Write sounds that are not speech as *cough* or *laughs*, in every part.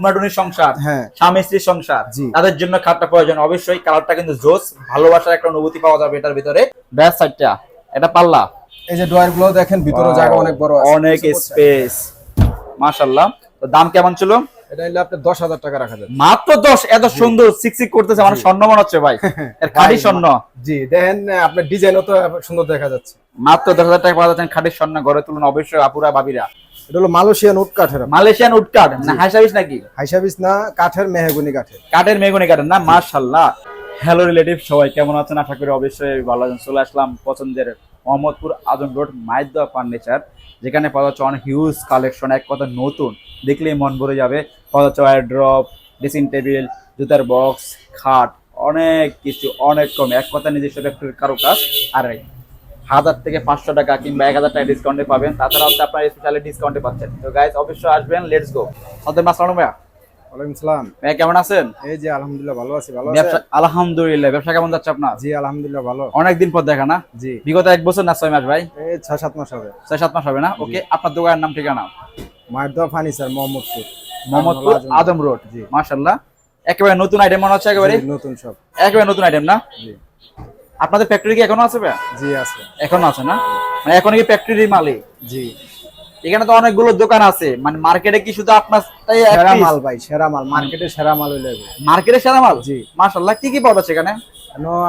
টুনাটুনির সংসার হ্যাঁ। স্বামী স্ত্রীর সংসার তাদের জন্য খাটটা প্রয়োজন। অবশ্যই কালারটা কিন্তু জোস ভালোবাসার একটা অনুভূতি পাওয়া যাবে এটার ভিতরে। ব্যাস সাইডটা এটা পাল্লা। এই যে ডয়ারগুলো দেখেন ভিতরে জায়গা অনেক বড় আছে। অনেক স্পেস মাশাল্লাহ তো দাম কেমন ছিল? এটা নিলে আপনি দশ হাজার টাকা রাখা যাবে। মাত্র দশ এত সুন্দর সিক্সিক করতেছে মানে স্বর্ণ মনে হচ্ছে ভাই। *laughs* এর খাঁটি স্বর্ণ। জি দেখেন আপনার ডিজাইনও তো সুন্দর দেখা যাচ্ছে। মাত্র দশ হাজার টাকা পাওয়া যাচ্ছেন খাঁটি স্বর্ণ ঘরে তুলুন অবশ্যই আপুরা বাবিরা। এটা হলো মালয়েশিয়ান উড কাঠের মালয়েশিয়ান উডকাট না হাইসাবিস নাকি? হাইসাবিস না কাঠের মেহগুনি কাঠের। কাঠের মেগুনি কাঠের না মাশাল্লাহ হ্যালো রিলেটিভ সবাই কেমন আছেন? আশা করি অবশ্যই ভালো আছেন। চলে আসলাম পছন্দের মোহাম্মদপুর আজম রোড মাইদা ফার্নিচার যেখানে পাওয়া যাচ্ছে অনেক হিউজ কালেকশন এক কথা নতুন। দেখলেই মন ভরে যাবে। পাওয়া যাচ্ছে ড্রপ ড্রেসিং টেবিল জুতার বক্স খাট অনেক কিছু অনেক কম। এক কথা নিজস্ব ব্যক্তির কারও কাজ আর হাজার থেকে পাঁচশো টাকা কিংবা এক হাজার টাকা ডিসকাউন্টে পাবেন। তাছাড়া হচ্ছে আপনার স্পেশালি ডিসকাউন্টে পাচ্ছেন। তো গাইজ অবশ্যই আসবেন লেটস গো মাসলাম ভাইয়া। ওয়ালাইকুম সালাম। ভাইয়া কেমন আছেন? এই যে আলহামদুলিল্লাহ ভালো আছি ভালো ব্যবসা আলহামদুলিল্লাহ ব্যবসা কেমন যাচ্ছে আপনার? জি আলহামদুলিল্লাহ ভালো। অনেকদিন পর দেখা না? জি। বিগত এক বছর না ছয় মাস ভাই? এই ছয় সাত মাস হবে। ছয় সাত মাস হবে না? ওকে আপনার দোকানের নাম ঠিকানা? ফার্নিচার মোহাম্মদপুর। মোহাম্মদপুর আজম। আদম রোড জি। একেবারে নতুন আইটেম মনে হচ্ছে একেবারে? নতুন সব। একেবারে নতুন আইটেম না? জি। আপনাদের ফ্যাক্টরি কি এখনও আছে ভাই জি আছে। এখনও আছে না? মানে এখন কি ফ্যাক্টরির মালিক? জি। এখানে তো অনেকগুলো দোকান আছে। মানে মার্কেটে কি শুধু আপনার সেরা মাল ভাই সেরা মাল। মার্কেটে সেরা মাল হইলে মার্কেটে সেরা মাল? জি। মাশাল্লাহ কি কি পাওয়া যাচ্ছে এখানে?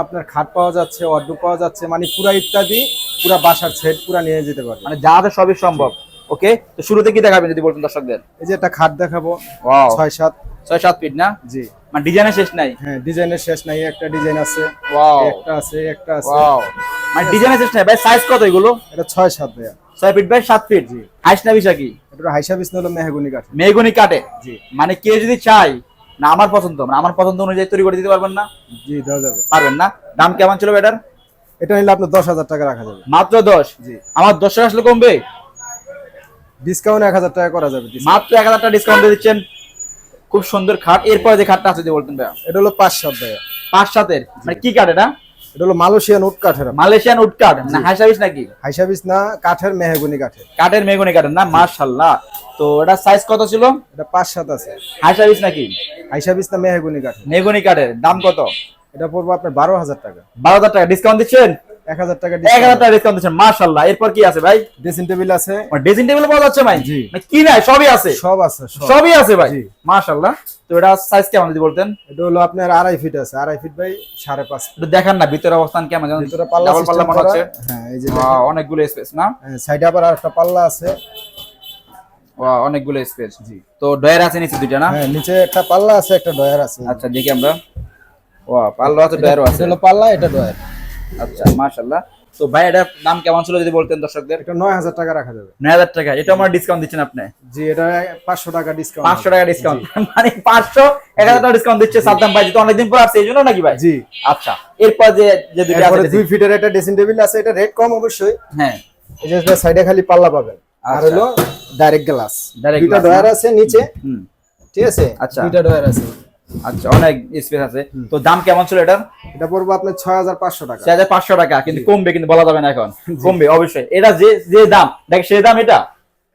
আপনার খাট পাওয়া যাচ্ছে অর্ডু পাওয়া যাচ্ছে মানে পুরা ইত্যাদি পুরা বাসার সেট পুরা নিয়ে যেতে পারবে। মানে যা সবই সম্ভব। ওকে তো শুরুতে কি দেখাবেন যদি বলতেন দর্শকদের? এই যে একটা খাট দেখাবো। ওয়াও ছয় সাত ছয় সাত ফিট না? জি। মানে ডিজাইনের শেষ নাই? হ্যাঁ ডিজাইনের শেষ নাই একটা ডিজাইন আছে ওয়াও একটা আছে একটা আছে। ওয়াও মানে ডিজাইনের শেষ নাই। ভাই সাইজ কত এগুলো? এটা ছয় সাত ভাইয়া। ছয় ফিট বাই সাত ফিট জি। হাইস না বিশা কি? এটা হাইসা বিছনা হলো মেহগুনি কাঠ মেগুনি কাটে জি। মানে কেউ যদি চাই না আমার পছন্দ মানে আমার পছন্দ অনুযায়ী তৈরি করে দিতে পারবেন না? জি দেওয়া যাবে। পারবেন না? দাম কেমন ছিল এটার? এটা নিলে আপনার দশ হাজার টাকা রাখা যাবে। মাত্র দশ? জি। আমার দশ টাকা আসলে কমবে? ডিসকাউন্ট এক হাজার টাকা করা যাবে মাত্র এক হাজার টাকা ডিসকাউন্ট দিচ্ছেন? খুব সুন্দর খাট। এরপরে যে খাটটা আছে বলতেন ভাইয়া? এটা হলো পাঁচ সাত ভাইয়া। পাঁচ সাতের? মানে কি কাঠ এটা? এটা হলো মালয়েশিয়ান উড কাঠের। মালয়েশিয়ান উড কাঠ। না হাইসাবিস নাকি? হাইসা না কাঠের মেহগুনি কাঠের। কাঠের মেগুনি কাঠের না? মাশাল্লাহ। তো এটা সাইজ কত ছিল? এটা পাঁচ সাত আছে। হাইসাবিস নাকি? হাইসা না মেহগুনি কাঠের। মেগুনি কাঠের। দাম কত? এটা পড়ব আপনার বারো হাজার টাকা। বারো হাজার টাকা। ডিসকাউন্ট দিচ্ছেন? এক হাজার টাকা এক হাজার টাকা ডিসকাউন্ট দিচ্ছেন মাশাল্লাহ এরপর কি আছে ভাই? ড্রেসিং টেবিল আছে। ড্রেসিং টেবিল পাওয়া যাচ্ছে ভাই? মানে কি নাই সবই আছে? সব আছে সবই আছে ভাই? জি। তো এটা সাইজ কেমন যদি বলতেন? এটা হলো আপনার আড়াই ফিট আছে। আড়াই ফিট বাই সাড়ে পাঁচ ফিট দেখান না ভিতরে অবস্থান কেমন? যেমন ভিতরে পাল্লা পাল্লা মনে হচ্ছে। হ্যাঁ এই যে অনেকগুলো স্পেস না? সাইডে আবার আরেকটা পাল্লা আছে। অনেকগুলো স্পেস জি। তো ডয়ার আছে নিচে দুইটা না? হ্যাঁ নিচে একটা পাল্লা আছে একটা ডয়ার আছে। আচ্ছা দেখি আমরা। ওয়া পাল্লা আছে ডয়ারও আছে। হলো পাল্লা এটা ডয়ার আচ্ছা মাশাল্লাহ তো ভাই এটার দাম কেমন ছিল যদি বলতেন দর্শকদের? এটা নয় হাজার টাকা রাখা যাবে। নয় হাজার টাকা। এটা আমার ডিসকাউন্ট দিচ্ছেন আপনি? জি এটা পাঁচশো টাকা ডিসকাউন্ট পাঁচশো টাকা ডিসকাউন্ট *laughs* মানে পাঁচশো এক হাজার টাকা ডিসকাউন্ট দিচ্ছে সাদ্দাম ভাই। যেহেতু অনেকদিন পর আসছে এই জন্য নাকি ভাই? জি। আচ্ছা এরপর যে যে দুইটা আছে দুই ফিটের একটা ড্রেসিং টেবিল আছে এটা রেট কম অবশ্যই। হ্যাঁ। এই যে সাইডে খালি পাল্লা পাবেন। আর আচ্ছা। হলো ডাইরেক্ট গ্লাস দুইটা ডয়ার আছে নিচে। হুম। ঠিক আছে? আচ্ছা। দুইটা ডয়ার আছে। আচ্ছা অনেক স্পেস আছে। তো দাম কেমন ছিল এটার? এটা পড়ব আপনার ছয় হাজার পাঁচশো টাকা। ছয় হাজার পাঁচশো টাকা কিন্তু কমবে কিন্তু বলা যাবে না এখন। কমবে অবশ্যই। এটা যে যে দাম দেখ সেই দাম এটা।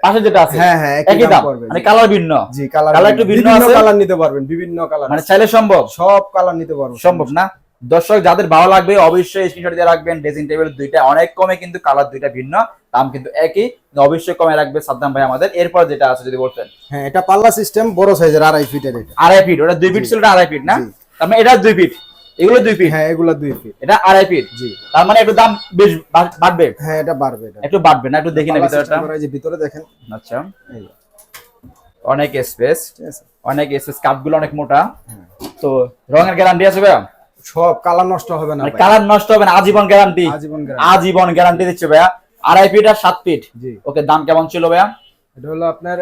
পাশে যেটা আছে। হ্যাঁ, হ্যাঁ, একই দাম দাম। মানে কালার ভিন্ন। জি কালার কালার একটু ভিন্ন। আছে? কালার নিতে পারবেন বিভিন্ন কালার মানে চাইলে সম্ভব। সব কালার নিতে পারবেন সম্ভব না? দর্শক যাদের ভালো লাগবে অবশ্যই স্ক্রিনশট দিয়ে রাখবেন। ড্রেসিং টেবিল দুইটা অনেক কমে কিন্তু কালার দুইটা ভিন্ন দাম কিন্তু একই অবশ্যই কমে রাখবে সাদ্দাম ভাই আমাদের। এরপর যেটা আছে যদি বলতেন। হ্যাঁ এটা পাল্লা সিস্টেম বড় সাইজের আড়াই ফিটের এটা। আড়াই ফিট ওটা দুই ফিট ছিল আড়াই ফিট না? তার মানে এটা দুই ফিট এগুলো দুই ফিট হ্যাঁ এগুলা দুই ফিট এটা আড়াই ফিট জি। তার মানে একটু দাম বেশ বাড়বে? হ্যাঁ এটা বাড়বে এটা। একটু বাড়বে না? একটু দেখি না ভিতরটা। যে ভিতরে দেখেন। আচ্ছা। অনেক স্পেস ঠিক আছে। অনেক স্পেস কাপগুলো অনেক মোটা। তো রঙের গ্যারান্টি আছে ভাইয়া? সব কালার নষ্ট হবে না মানে কালার নষ্ট হবে না আজীবন গ্যারান্টি আজীবন গ্যারান্টি দিচ্ছে ভাইয়া। আড়াই ফিট আর সাত ফিট ওকে দাম কেমন ছিল ভাইয়া? এটা হলো আপনার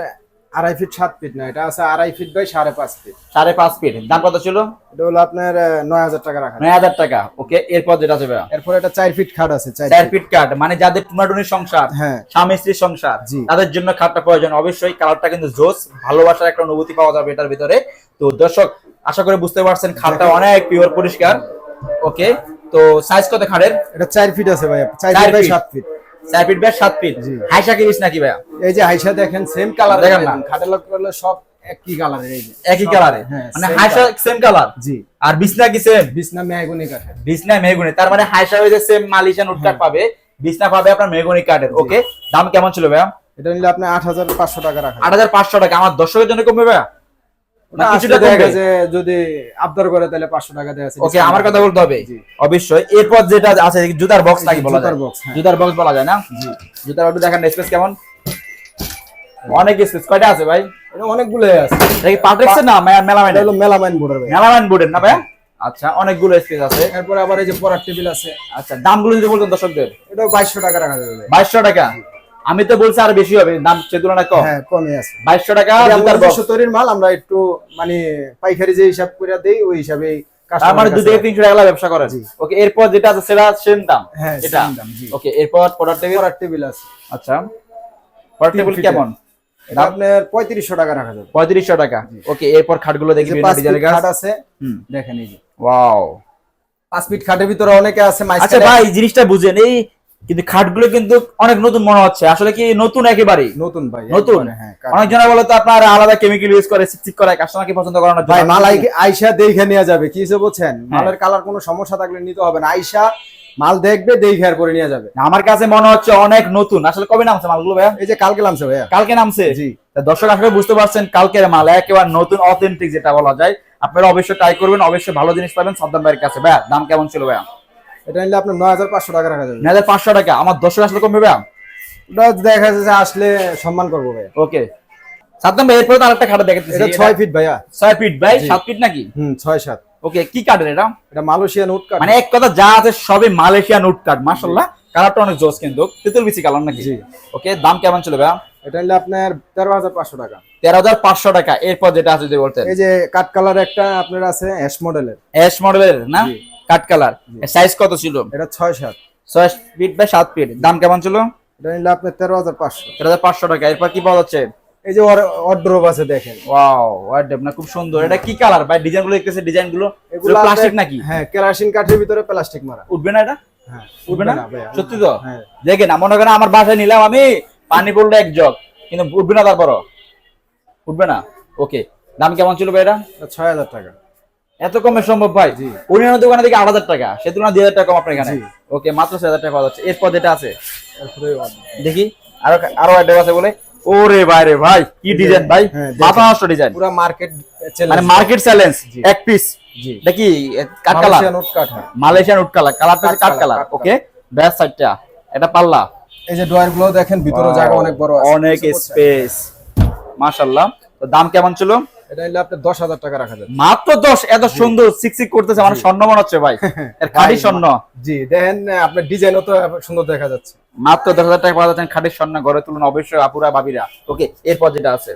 আড়াই ফিট সাত ফিট না এটা আছে আড়াই ফিট বাই সাড়ে পাঁচ ফিট সাড়ে পাঁচ ফিট দাম কত ছিল? এটা হলো আপনার নয় হাজার টাকা রাখা। নয় হাজার টাকা। ওকে এরপর যেটা আছে ভাইয়া? এরপর এটা চার ফিট খাট আছে চার ফিট কাট মানে যাদের টুনাটুনির সংসার হ্যাঁ। স্বামী স্ত্রীর সংসার তাদের জন্য খাটটা প্রয়োজন। অবশ্যই কালারটা কিন্তু জোস ভালোবাসার একটা অনুভূতি পাওয়া যাবে এটার ভিতরে। তো দর্শক আশা করে বুঝতে পারছেন খাটটা অনেক পিওর পরিষ্কার। ওকে তো সাইজ কত খাটের? এটা চার ফিট আছে ভাই চার চার ফিট বাই feet। সাত ফিট চার ফিট বাই সাত ফিট জি। হাইসা কি বিছ নাকি ভাইয়া? এই যে হাইসা দেখেন সেম কালার দেখেন না। খাটের লোক করলে সব একই কালারের এই যে। একই কালারে হ্যাঁ মানে হাইসা সেম কালার জি। আর বিছনা কি সেম বিছনা মেহগুনি কাঠের। বিছনা মেহগুনি। তার মানে হাইসা হয়েছে সেম মালিশান উটকাট পাবে বিছনা পাবে আপনার মেহগুনি কাঠের। ওকে দাম কেমন ছিল ভাইয়া? এটা নিলে আপনি আট হাজার পাঁচশো টাকা রাখা আট হাজার পাঁচশো টাকা। আমার দর্শকের জন্য কমবে ভাইয়া? যদি আবদার করে তাহলে পাঁচশো টাকা দেওয়া আছে ওকে আমার কথা বলতে হবে? অবশ্যই। এরপর যেটা আছে জুতার বক্স নাকি বলা জুতার যায় হ্যাঁ। জুতার বক্স বলা যায় না? জুতার একটু দেখেন স্পেস কেমন? অনেক স্পেস কয়টা আছে ভাই? এটা অনেকগুলো আছে। এটা কি না মেলামাইন হলো মেলামাইন বোর্ডের ভাই। মেলামাইন বোর্ডের না ভাই? আচ্ছা অনেকগুলো স্পেস আছে। এরপরে আবার এই যে পড়ার টেবিল আছে। আচ্ছা দামগুলো যদি বলতেন দর্শকদের। এটা বাইশশো টাকা রাখা যাবে বাইশশো টাকা? আমি তো বলছি আর বেশি হবে দাম সে তুলনায় কম হ্যাঁ কমে আছে। বাইশশো টাকা নিজস্ব মাল আমরা একটু মানে পাইকারি যে হিসাব করে দেই ওই হিসাবে মানে দু থেকে তিনশো টাকা ব্যবসা করেন। জি। ওকে এরপর যেটা আছে সেটা সেম দাম। হ্যাঁ এটা। ওকে এরপর পড়ার টেবিল পড়ার টেবিল আছে। আচ্ছা। পড়ার টেবিল কেমন? আপনার পঁয়ত্রিশশো টাকা রাখা যাবে। পঁয়ত্রিশশো টাকা। ওকে এরপর খাটগুলো দেখি খাট আছে দেখেন এই যে। ওয়াও পাঁচ ফিট খাটের ভিতরে অনেকে আছে আচ্ছা ভাই জিনিসটা বুঝেন এই কিন্তু খাটগুলো কিন্তু অনেক নতুন মনে হচ্ছে। আসলে কি নতুন একেবারেই? নতুন ভাই নতুন? একবারে, হ্যাঁ। অনেক জনে বলে তো আপনার আলাদা কেমিক্যাল ইউজ করে চিকচিক করে কাস্টমার কি পছন্দ করে না ভাই মাল আই- আইসা দেখে নিয়ে যাবে কি হিসেবে বলছেন? মালের কালার কোনো সমস্যা থাকলে নিতে হবে না। আইসা মাল দেখবে দেখে আর করে নিয়ে যাবে। আমার কাছে মনে হচ্ছে অনেক নতুন। আসলে কবে নামছে মালগুলো ভাইয়া? এই যে কালকে নামছে ভাইয়া। কালকে নামছে? জি। দর্শক আসলে বুঝতে পারছেন কালকের মাল একেবারে নতুন অথেন্টিক যেটা বলা যায়। আপনারা অবশ্যই ট্রাই করবেন অবশ্যই ভালো জিনিস পাবেন সাদ্দাম ভাইয়ের কাছে। ভাইয়া দাম কেমন ছিল ভাইয়া? এটা নিলে আপনার নয় হাজার পাঁচশো টাকা রাখা যাবে। নয় হাজার পাঁচশো টাকা। আমার দর্শক আসলে কমবে ওটা দেখা যাচ্ছে আসলে সম্মান করব ভাইয়া। ওকে। সাদ্দাম ভাই এরপরে তো আরেকটা খাটে দেখাচ্ছি এটা ছয় ফিট ভাইয়া। ছয় ফিট ভাই সাত ফিট নাকি? হুম ছয় সাত। ওকে কি কাঠের এটা? এটা মালয়েশিয়ান উড কাঠ মানে এক কথা যা আছে সবই মালয়েশিয়ান উড কাঠ মাশাল্লাহ কালারটা অনেক জোস কিন্তু। তেতুল বিচি কালার নাকি। ওকে দাম কেমন ছিল ভাইয়া? এটা নিলে আপনার তেরো হাজার পাঁচশো টাকা। তেরো হাজার পাঁচশো টাকা। এরপর যেটা আছে যদি বলতেন। এই যে কাঠ কালার একটা আপনার আছে অ্যাশ মডেলের। অ্যাশ মডেলের না? কাঠ কালার। সাইজ কত ছিল? এটা ছয় সাত। ছয় ফিট বাই সাত ফিট দাম কেমন ছিল? এটা নিলে আপনার তেরো হাজার পাঁচশো। তেরো হাজার পাঁচশো টাকা। এরপর কি পাওয়া যাচ্ছে? এই যে অর্ড্রোব আছে দেখেন। ওয়াও ওয়ার্ডেব না খুব সুন্দর। এটা কি কালার? ভাই ডিজাইনগুলো দেখতেছে ডিজাইনগুলো এগুলো প্লাস্টিক নাকি? হ্যাঁ কেরাসিন কাঠের ভিতরে প্লাস্টিক মারা। উঠবে না এটা? হ্যাঁ উঠবে না? সত্যি তো? হ্যাঁ। দেখেন না মনে করেন আমার বাসায় নিলাম আমি পানি পড়ল এক জগ কিন্তু উঠবে না তারপরও। উঠবে না? ওকে দাম কেমন ছিল ভাই এটা ছয় হাজার টাকা। এত কমে সম্ভব ভাই? অন্যান্য দোকানে দেখি আট হাজার টাকা সে তুলনায় দুই হাজার টাকা কম আপনার এখানে। ওকে মাত্র ছয় হাজার টাকা পাওয়া যাচ্ছে। এরপর যেটা আছে? দেখি আরও আরও একটা আছে বলে। ওরে ভাই রে ভাই কি ডিজাইন ভাই? হ্যাঁ, মাথা নষ্ট ডিজাইন পুরা মার্কেট মানে মার্কেট চ্যালেঞ্জ এক পিস দেখি কাঠ কালার মালয়েশিয়ান কালার কালারটা কাঠ কালার, ওকে ব্যাস সাইডটা এটা পাল্লা। এই যে ডয়ারগুলো দেখেন ভিতরে জায়গা অনেক বড় আছে। অনেক স্পেস মাশাআল্লাহ। তো দাম কেমন ছিল? এটা নিলে আপনি দশ হাজার টাকা রাখা যাবে। মাত্র দশ এত সুন্দর সিকসিক করতেছে আমার স্বর্ণ মনে হচ্ছে ভাই। *laughs* এর খাঁটি স্বর্ণ। জি দেখেন আপনার ডিজাইনও তো সুন্দর দেখা যাচ্ছে। মাত্র দশ হাজার টাকা পাওয়া যাচ্ছেন খাঁটি স্বর্ণ ঘরে তুলুন অবশ্যই আপুরা বাবিরা। ওকে এরপর যেটা আছে।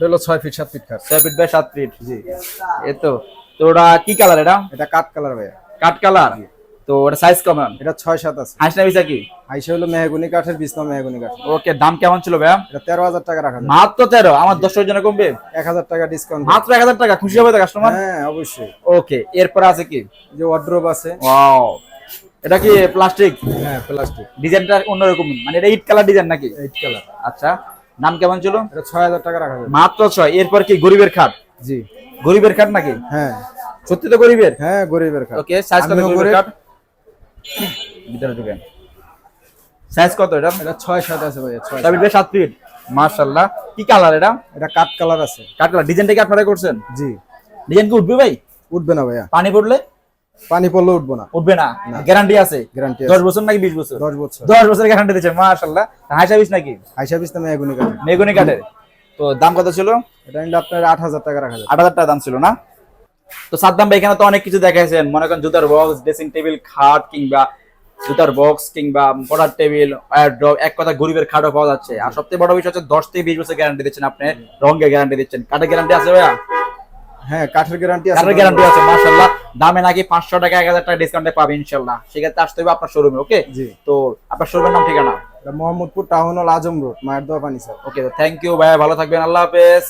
হলো ছয় ফিট সাত ফিট কাঠ ছয় ফিট বাই সাত ফিট। জি। এ তো তো ওটা কি কালার এটা? এটা কাঠ কালার ভাইয়া। কাঠ কালার? তো ওটা সাইজ কেমন? এটা ছয় সাত আছে। না বিছা কি? আইসে হলো মেহগুনি কাঠের বিছনা মেহগুনি কাঠ। ওকে দাম কেমন ছিল ভাইয়া? এটা তেরো হাজার টাকা রাখা মাত্র তেরো আমার দশের জন্য কমবে? এক হাজার টাকা ডিসকাউন্ট মাত্র এক হাজার টাকা খুশি হবে তো কাস্টমার হ্যাঁ অবশ্যই। ওকে এরপর আছে কি? যে ওয়ার্ড্রোব আছে। ওয়াও এটা কি প্লাস্টিক হ্যাঁ প্লাস্টিক ডিজাইনটা অন্যরকম মানে এটা ইট কালার ডিজাইন নাকি? Eight colour. আচ্ছা নাম কেমন ছিল? এটা ছয় হাজার টাকা রাখা যাবে মাত্র ছয় এরপর কি গরিবের খাট? জি। গরিবের খাট নাকি? হ্যাঁ। সত্যি তো গরিবের? হ্যাঁ গরিবের কাঠ ওকে সাইজ কত গরিবের খাট? ভিতরে ঢুকেন সাইজ কত এটা? এটা ছয় সাত আছে ভাইয়া ছয় সাত। ফিট সাত ফিট মাশাআল্লাহ। কি কালার এটা? এটা কাঠ কালার আছে। কাট কালার ডিজাইনটা কি আপনারা করছেন? জি। ডিজাইন কি উঠবে ভাই? উঠবে না ভাইয়া। পানি পড়লে? পানি পড়লে উঠবো না। উঠবে না। গ্যারান্টি আছে? গ্যারান্টি দশ বছর নাকি বিশ বছর? দশ বছর। দশ বছর গ্যারান্টি দিচ্ছে মাশাআল্লাহ। হাইসা বিশ নাকি? আইসা বিছনা মেহগুনি কাঠ মেগুনি কাঠের। তো দাম কত ছিল? এটা নিলে আপনার আট হাজার টাকা রাখা আট হাজার টাকা দাম ছিল না? তো সাদ্দাম ভাই এখানে তো অনেক কিছু দেখাইছেন। মনে করেন জুতার বক্স ড্রেসিং টেবিল খাট কিংবা জুতার বক্স কিংবা পড়ার টেবিল ড্রপ এক কথা গরিবের খাটও পাওয়া যাচ্ছে। আর সবথেকে বড় বিষয় হচ্ছে দশ থেকে বিশ বছর গ্যারান্টি দিচ্ছেন আপনি রঙের গ্যারান্টি দিচ্ছেন। কাঠের গ্যারান্টি আছে ভাইয়া? হ্যাঁ কাঠের গ্যারান্টি আছে কাঠের গ্যারান্টি আছে মার্শাল্লাহ দামে নাকি পাঁচশো টাকা এক হাজার টাকা ডিসকাউন্টে পাবে ইনশাল্লাহ সেক্ষেত্রে আসতে হবে আপনার শোরুমে ওকে জি। তো আপনার শোরুমের নাম ঠিকানা? মোহাম্মদপুর টাউন হল আজম রোড মায়ের দোয়া পানি স্যার। ওকে থ্যাংক ইউ ভাইয়া ভালো থাকবেন আল্লাহ হাফেজ।